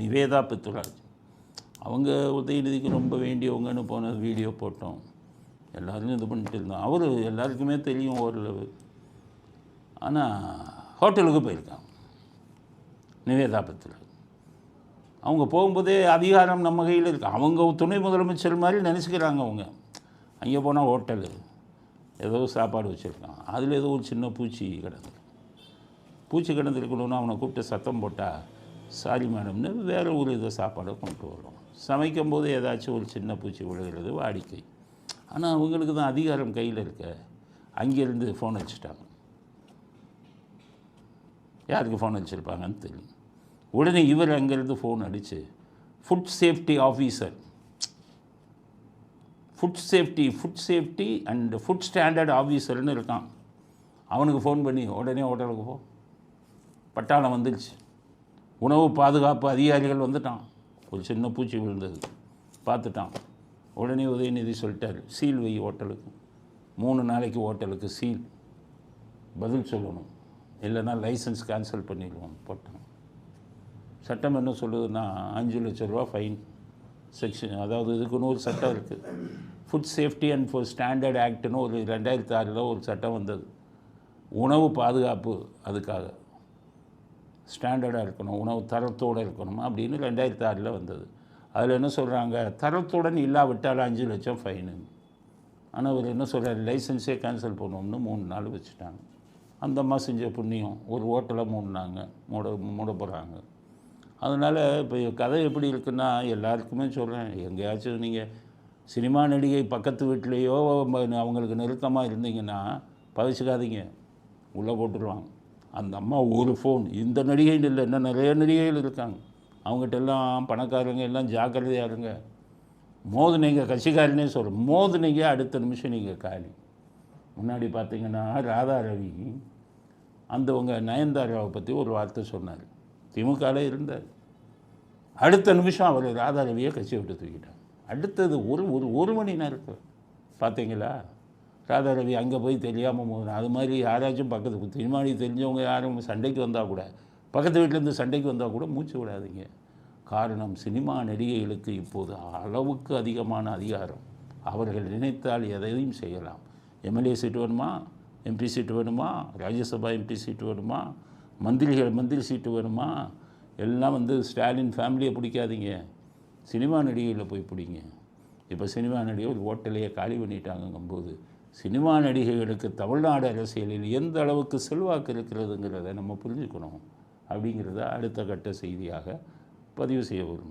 நிவேதா பித்துராஜ் அவங்க உதயநிதிக்கு ரொம்ப வேண்டியவங்கன்னு போன வீடியோ போட்டோம். எல்லாரும் இது பண்ணிட்டு இருந்தோம். அவர் எல்லாருக்குமே தெரியும் ஓரளவு. ஆனால் ஹோட்டலுக்கு போயிருக்காங்க நிவேதா பித்துராஜ் அவங்க போகும்போதே அதிகாரம் நம்ம கையில் இருக்குது அவங்க துணை முதலமைச்சர் மாதிரி நினச்சிக்கிறாங்க அவங்க. அங்கே போனால் ஹோட்டலு. ஏதோ சாப்பாடு வச்சுருக்கான். அதில் ஏதோ ஒரு சின்ன பூச்சி கிடந்து பூச்சி கிடந்திருக்கணும்னு அவனை கூப்பிட்டு சத்தம் போட்டால் சாரி மேடம்னு வேறு ஒரு இதை சாப்பாடை கொண்டு வரும். சமைக்கும் போது ஏதாச்சும் ஒரு சின்ன பூச்சி விழுகிறது வாடிக்கை. ஆனால் அவங்களுக்கு தான் அதிகாரம் கையில் இருக்க. அங்கேருந்து ஃபோன் அடிச்சிட்டாங்க. யாருக்கு ஃபோன் அடிச்சிருப்பாங்கன்னு தெரியும். உடனே இவர் அங்கேருந்து ஃபோன் அடித்து food safety officer food safety food safety and food standard ஆஃபீஸர்னு இருக்கான். அவனுக்கு ஃபோன் பண்ணி உடனே ஹோட்டலுக்கு போ. பட்டாளம் வந்துடுச்சு உணவு பாதுகாப்பு அதிகாரிகள் வந்துட்டான். ஒரு சின்ன பூச்சி விழுந்தது. பார்த்துட்டான். உடனே உதயநிதி சொல்லிட்டார் சீல் வை ஹோட்டலுக்கு. மூணு நாளைக்கு ஹோட்டலுக்கு சீல். பதில் சொல்லணும். இல்லைன்னா லைசன்ஸ் கேன்சல் பண்ணிடுவோம் போட்டான். சட்டம் என்ன சொல்லுதுன்னா அஞ்சு லட்ச ரூபா ஃபைன். செக்ஷன் அதாவது இதுக்குன்னு ஒரு சட்டம் இருக்குது food safety and for standard ஆக்ட்னு ஒரு ரெண்டாயிரத்தி ஆறில் ஒரு சட்டம் வந்தது. உணவு பாதுகாப்பு அதுக்காக. ஸ்டாண்டர்டாக இருக்கணும் உணவு தரத்தோடு இருக்கணும் அப்படின்னு ரெண்டாயிரத்தி ஆறில் வந்தது. அதில் என்ன சொல்கிறாங்க? தரத்துடன் இல்லாவிட்டால் அஞ்சு லட்சம் ஃபைனு ஆனால் அவர் என்ன சொல்கிறார்? லைசன்ஸே கேன்சல் பண்ணணும்னு மூணு நாள் வச்சுட்டாங்க. அந்த அம்மா செஞ்ச புண்ணியம் ஒரு ஹோட்டலை மூடினாங்க மூட மூட போகிறாங்க. அதனால் இப்போ கதை எப்படி இருக்குன்னா எல்லாருக்குமே சொல்கிறேன். எங்கேயாச்சும் நீங்கள் சினிமா நடிகை பக்கத்து வீட்லேயோ அவங்களுக்கு நெருக்கமாக இருந்தீங்கன்னா பவிச்சுக்காதீங்க. உள்ளே போட்டுருவாங்க. அந்த அம்மா ஒரு ஃபோன் இந்த நடிகைன்னு இல்லை இன்னும் நிறைய நடிகைகள் இருக்காங்க. அவங்ககிட்ட எல்லாம் பணக்காரங்க எல்லாம் ஜாக்கிரதையாக இருங்க. மோதுனீங்க கட்சிக்காரனே சொல்கிறேன் மோதுனீங்க அடுத்த நிமிஷம் நீங்கள் காலி. முன்னாடி பார்த்தீங்கன்னா ராதா ரவி அந்தவங்க நயன்தாராவை பற்றி ஒரு வார்த்தை சொன்னார். திமுகவில் இருந்தார். அடுத்த நிமிஷம் அவர் ராதா ரவியை கட்சி விட்டு தூக்கிட்டார். அடுத்தது ஒரு ஒரு ஒரு மணி நேரத்தில். பார்த்தீங்களா ராதா ரவி அங்கே போய் தெரியாமல் போகணும் அது மாதிரி யாராச்சும் பக்கத்து திருமாடி தெரிஞ்சவங்க யாரும் சண்டைக்கு வந்தால் கூட பக்கத்து வீட்டிலேருந்து சண்டைக்கு வந்தால் கூட மூச்சு விடாதீங்க. காரணம் சினிமா நடிகைகளுக்கு இப்போது அளவுக்கு அதிகமான அதிகாரம். அவர்கள் நினைத்தால் எதையும் செய்யலாம். எம்எல்ஏ சீட்டு வேணுமா? எம்பி சீட்டு வேணுமா? ராஜ்யசபா எம்பி சீட்டு வேணுமா? மந்திரிகள் மந்திரி சீட்டு வேணுமா? எல்லாம் வந்து ஸ்டாலின் ஃபேமிலியை பிடிக்காதீங்க. சினிமா நடிகைகளை போய் பிடிங்க. இப்போ சினிமா நடிகை ஒரு ஹோட்டலையே காலி பண்ணிட்டாங்கங்கும்போது சினிமா நடிகைகளுக்கு தமிழ்நாடு அரசியலில் எந்த அளவுக்கு செல்வாக்கு இருக்கிறதுங்கிறத நம்ம புரிஞ்சுக்கணும் அப்படிங்கிறத அடுத்த கட்ட செய்தியாக பதிவு செய்ய வரும்